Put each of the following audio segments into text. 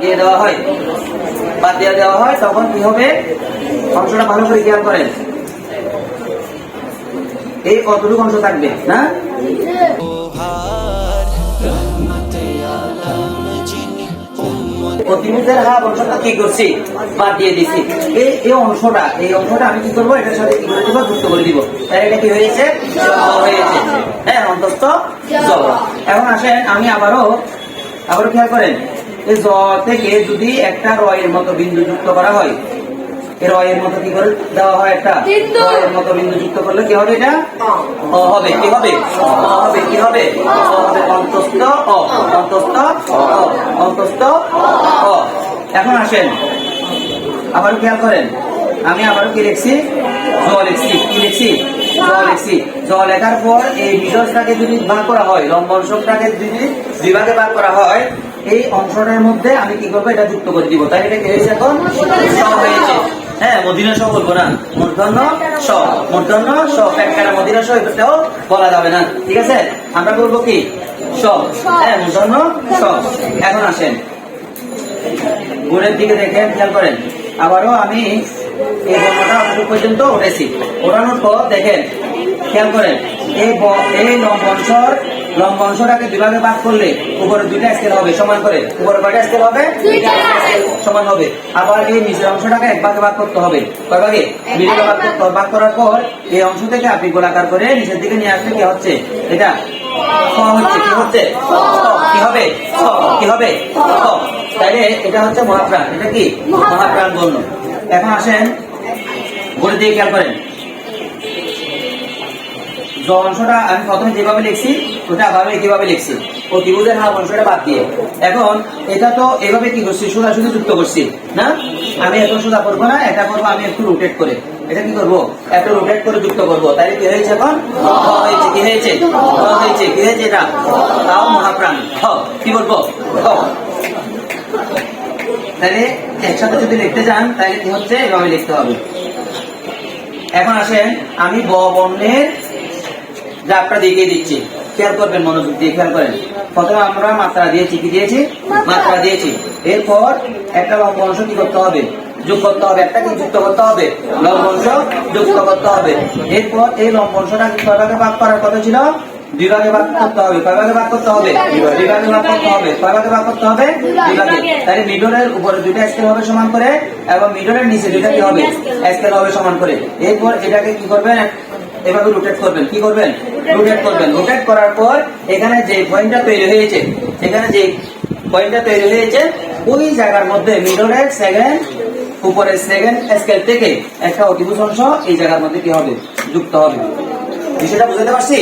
দিয়ে দেওয়া হয়। বাদ দিয়ে দেওয়া হয়, তখন কি হবে? অংশটা ভালো করে করেন। এই কতটুকু অংশ থাকবে? না? অংশটা কি করছি? বাদ দিয়ে দিছি। এই এই অংশটা এই অংশটা আমি কি করব? এটার সাথে কি করে দিব যুক্ত করে দিব। তাই এটা কি হয়েছে? হয়েছে। হ্যাঁ অন্তস্থ এখন আসেন, আমি আবারও আবারও খেয়াল করেন। এই জ থেকে যদি একটা রয়ের মতো বিন্দু যুক্ত করা হয় রয়ের মতো কি করে দেওয়া হয় একটা। রয়ের মতো বিন্দু যুক্ত করলে কি হবে এটা? অ। হবে কি হবে? অ হবে কি হবে? হবে অন্তস্থ অ। অন্তস্থ অ। অন্তস্থ অ। এখন আসেন। আবার খেয়াল করেন। আমি আবারও কি লিখছি? জ লিখছি। কি লিখছি? জ লিখছি। জ লেখার পর এই বিজয়টাকে যদি ভাগ করা হয় লম্ব অংশটাকে যদি বিভাগে ভাগ করা হয় এই অংশটার মধ্যে আমি কি করব? এটা যুক্ত করে দিব। তাই এটা কি হয়েছে এখন? হয়েছে। হ্যাঁ মদিনা স বলব না। মূর্ধন্য স মূর্ধন্য স একটা মদিনা স এটাও বলা যাবে না। ঠিক আছে? আমরা বলব কি? স হ্যাঁ মূর্ধন্য স এখন আসেন। গোড়ের দিকে দেখেন, খেয়াল করেন। আবারও আমি এই বর্ণটা পর্যন্ত উঠেছি। ওঠানোর পর দেখেন খেয়াল করেন এই এই লম্বংশর লম্বংশটাকে বিভাগে ভাগ করলে উপরে দুইটা স্কেল হবে সমান করে উপরে কয়টা স্কেল হবে? সমান হবে। আবার এই নিচের অংশটাকে এক ভাগে ভাগ করতে হবে। কয় ভাগে? মিডিলে ভাগ করতে। ভাগ। করার পর এই অংশ থেকে আপনি গোলাকার করে নিচের দিকে নিয়ে আসলে কি হচ্ছে? এটা হচ্ছে কি হচ্ছে। কি হবে? কি হবে? তাইলে এটা হচ্ছে মহাপ্রাণ। এটা কি? মহাপ্রাণ। বর্ণ এখন আসেন বলে দিয়ে খেয়াল করেন। অংশটা আমি প্রথমে যেভাবে লিখছি, ওটা আবার কীভাবে লিখছি। ও ত্রিভুজের হাফ অংশটা বাদ দিয়ে। এখন এটা তো এভাবে কি করছি? সোজা শুধু যুক্ত করছি, না? আমি এত সোজা করব না, এটা করব আমি একটু রোটেট করে। এটা কি করব? একটু রোটেট করে যুক্ত করব। তাই কি হয়েছে এখন? হয়েছে, কি হয়েছে? হয়েছে, কি হয়েছে এটা? তাও মহাপ্রাণ। কি বলব? তাহলে একসাথে যদি লিখতে চান, তাহলে কি হচ্ছে? এভাবে লিখতে হবে। এখন আসেন, আমি ব বর্ণের যাত্রা দেখিয়ে দিচ্ছি। খেয়াল করবেন মনোযোগ দিয়ে খেয়াল করেন। প্রথমে আমরা মাত্রা দিয়েছি কি দিয়েছি মাত্রা। দিয়েছি। এরপর একটা লম্ব অংশ কি করতে হবে? যোগ করতে হবে। একটা কি যুক্ত করতে হবে? লম্ব অংশ যুক্ত করতে হবে। এরপর এই লম্ব অংশটা কি কয় ভাগে ভাগ করার কথা ছিল? বিভাগে ভাগ করতে হবে। কয় ভাগে ভাগ করতে হবে? বিভাগে ভাগ। করতে হবে। কয় ভাগে ভাগ করতে হবে? বিভাগে তাহলে মিডলের উপরে দুইটা স্কেল হবে সমান করে এবং মিডলের নিচে দুইটা কি হবে? স্কেল হবে সমান করে। এরপর এটাকে কি করবেন? এভাবে রোটেট করবেন। কি করবেন? রোটেট করবেন রোটেট করার পর এখানে যে পয়েন্টটা তৈরি হয়েছে এখানে যে পয়েন্টটা তৈরি হয়েছে ওই জায়গার মধ্যে মিডলের সেকেন্ড উপরের সেকেন্ড স্কেল থেকে একটা অতিভুজ অংশ এই জায়গার মধ্যে কি হবে? যুক্ত হবে। বিষয়টা বুঝতে পারছি?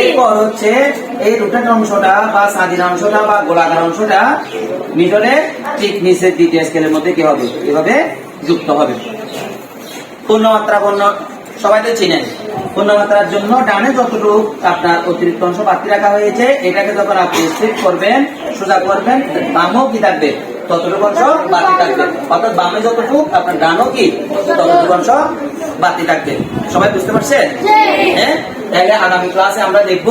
এরপর হচ্ছে এই অংশটা বা স্বাধীন অংশটা বা গোলাকার অংশটা মিডলের ঠিক নিচের দ্বিতীয় স্কেলের মধ্যে কি হবে? এভাবে যুক্ত হবে। পূর্ণমাত্রা পূর্ণ সবাই তো চিনেন। পূর্ণমাত্রার জন্য ডানে যতটুকু আপনার অতিরিক্ত অংশ বাকি রাখা হয়েছে এটাকে যখন আপনি স্ট্রিপ করবেন সোজা করবেন বামও কি থাকবে? ততটুকু অংশ বাকি থাকবে। অর্থাৎ বামে যতটুকু আপনার ডানও কি? ততটুকু অংশ বাকি থাকবে। সবাই বুঝতে পারছেন? হ্যাঁ? তাহলে আগামী ক্লাসে আমরা দেখব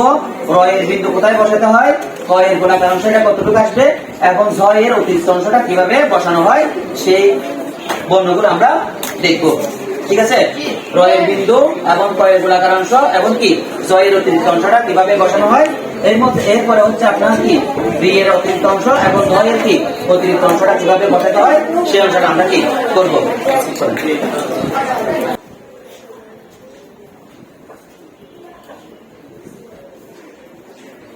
রয়ের বিন্দু কোথায় বসাতে হয় কয়ের গোলাকার অংশটা কতটুকু আসবে এবং জয়ের অতিরিক্ত অংশটা কীভাবে বসানো হয় সেই বর্ণগুলো আমরা দেখব। ঠিক আছে? রয়ের বিন্দু এবং কয়ের গোলাকার অংশ, এবং কি? জয়ের অতিরিক্ত অংশটা কীভাবে বসানো হয়? এর মধ্যে এরপরে হচ্ছে আপনার কি? বি এর অতিরিক্ত অংশ এবং জয়ের কি? অতিরিক্ত অংশটা কীভাবে বসাতে হয়? সেই অংশটা আমরা কি করব?